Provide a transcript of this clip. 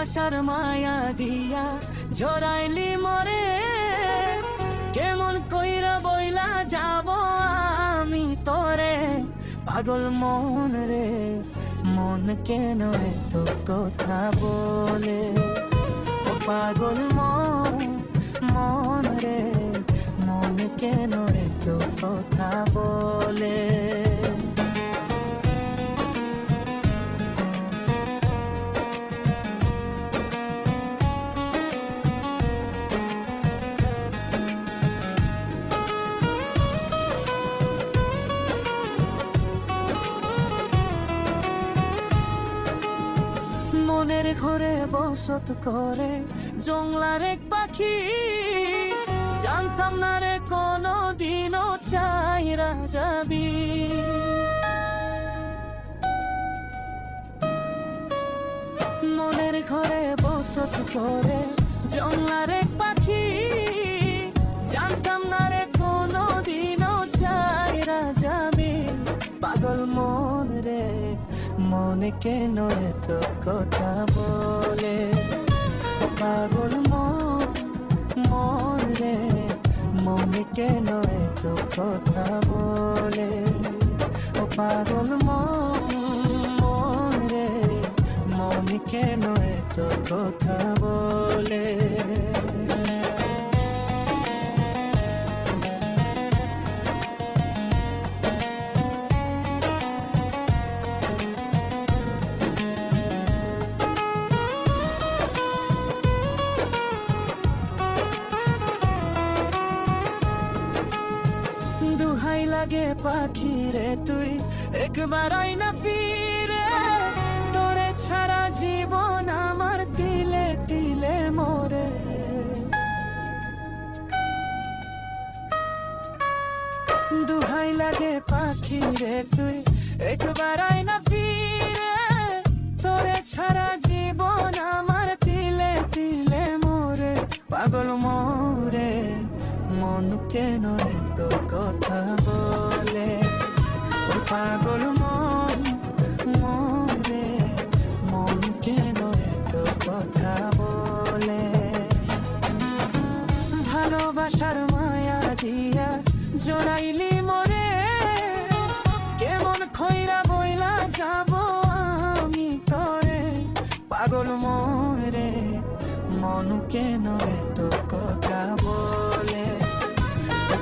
ভালোবাসার মায়া দিয়া জড়াইলি মরে। কেমন কইরা বইলা যাব আমি তোরে। পাগল মন রে, মন কেন তো কথা বলে? ও পাগল মন মন রে, মন কেন রে তো কথা বলে? মনের ঘরে বসত করে জংলার এক পাখি। জানতাম না রে কোনো দিনও চাইরা যাবি মনের ঘরে বসত করে জংলার এক পাখি। জানতাম না রে কোনো দিনও চাইরা যাবি পাগল মন মনে কেন তো কথা বলে? পাগল মন রে, মনে কেন তো কথা বলে? ও পাগল মন রে, মনে কেন তো কথা বলে? লাগে পাখি রে তুই। একবার না ফিরে, তোরে ছাড়া জীবন আমার তিলে তিলে মোরে। দুহাই লাগে পাখি রে তুই। একবার না ফিরে, তোরে ছাড়া জীবন আমার তিলে তিলে মোরে। পাগল কেন তো কথা বলে? পাগল মন মোরে মন কেন তো কথা বলে? ভালোবাসার মায়া দিয়া জড়াইলি মরে কেমন খৈরা বইলা যাব আমি তরে? পাগল মরে মন কেন তো কথা বলে?